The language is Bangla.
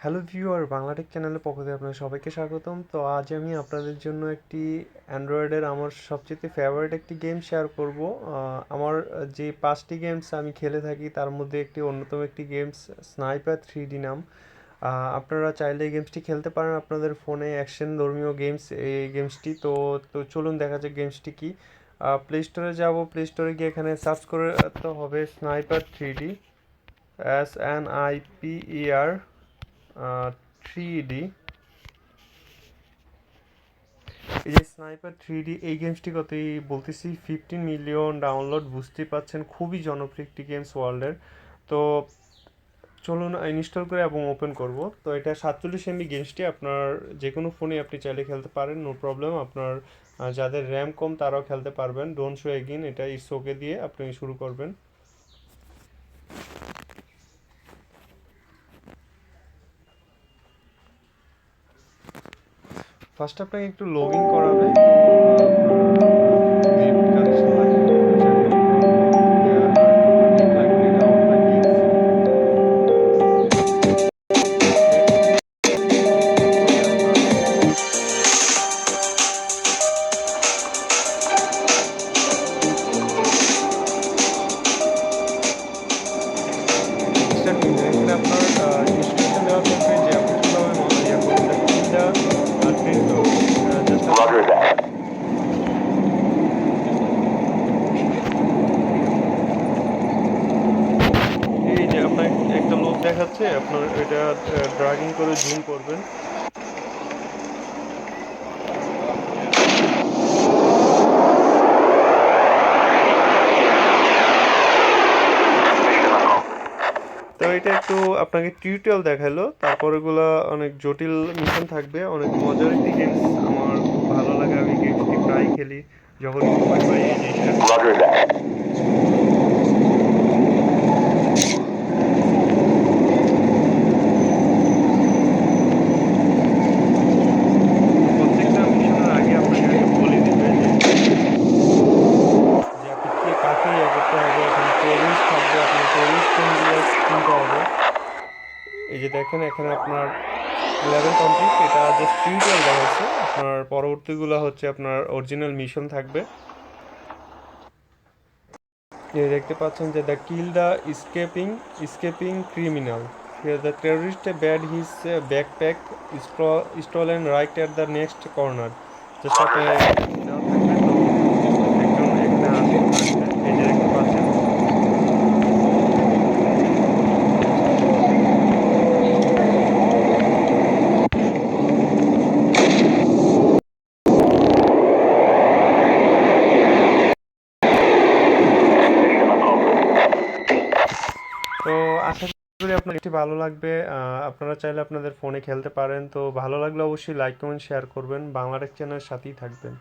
হ্যালো ভিউয়ার বাংলাটেক চ্যানেলের পক্ষ থেকে আপনাদের সবাইকে স্বাগতম। তো আজ আমি আপনাদের জন্য একটি অ্যান্ড্রয়েডের আমার সবচেয়ে ফেভারিট একটি গেম শেয়ার করব। আমার যে পাঁচটি গেমস আমি খেলে থাকি, তার মধ্যে একটি অন্যতম একটি গেমস স্নাইপার থ্রি ডি নাম। আপনারা চাইলে এই গেমসটি খেলতে পারেন আপনাদের ফোনে অ্যাকশন ধর্মীয় গেমস এই গেমসটি তো তো চলুন দেখা যাক গেমসটি কি। প্লে স্টোরে যাব প্লে স্টোরে গিয়ে এখানে সার্চ করতে হবে sniper three D S N I P E R three D এই যে স্নাইপার থ্রি ডি এই গেমসটি কতই বলতেছি ফিফটিন মিলিয়ন ডাউনলোড বুঝতেই পাচ্ছেন, খুবই জনপ্রিয় একটি গেমস ওয়ার্ল্ডের তো চলুন ইনস্টল করে এবং ওপেন করব। তো এটা সাতচল্লিশ এমবি গেমসটি আপনার যে কোনো ফোনে আপনি চাইলে খেলতে পারেন নো প্রবলেম আপনার যাদের র্যাম কম, তারাও খেলতে পারবেন। ডোন্ট শো এগিন এটা ইটস ওকে দিয়ে আপনি শুরু করবেন। ফার্স্ট আপনাকে একটু লগ ইন করাবে। দেখাচ্ছে আপনার এটা ড্রাগিং করে জুম করবেন। তো এটা একটু আপনাকে টিউটোরিয়াল দেখাল, তারপর এগুলো অনেক জটিল মিশন থাকবে, অনেক মজার একটি গেমস আমার ভালো লাগে, আমি গেমসটি প্রায় খেলি যখন করতে হবে এখানে প্রভিন্স থাকবে আপনার প্রভিন্স কোনগুলো কিনতে হবে এই যে দেখেন, এখানে আপনার লেভেল কমপ্লিট এটা জাস্ট টিউটোরিয়াল দেখাচ্ছে আপনার পরবর্তীগুলো হচ্ছে আপনার অরিজিনাল মিশন থাকবে। দেখতে পাচ্ছেন যে the kill the escaping escaping criminal the terrorist bad his backpack stolen right at the next corner just আপনি দেওয়া থাকবে তো একজন এখানে আসে আসবে এই যে দেখতে পাচ্ছেন Mission accomplished. তো আশা করি আপনার এটি ভালো লাগবে। আপনারা চাইলে আপনাদের ফোনে খেলতে পারেন। তো ভালো লাগলে অবশ্যই লাইক কমেন্ট শেয়ার করবেন। বাংলাটেক চ্যানেলের সাথেই থাকবেন।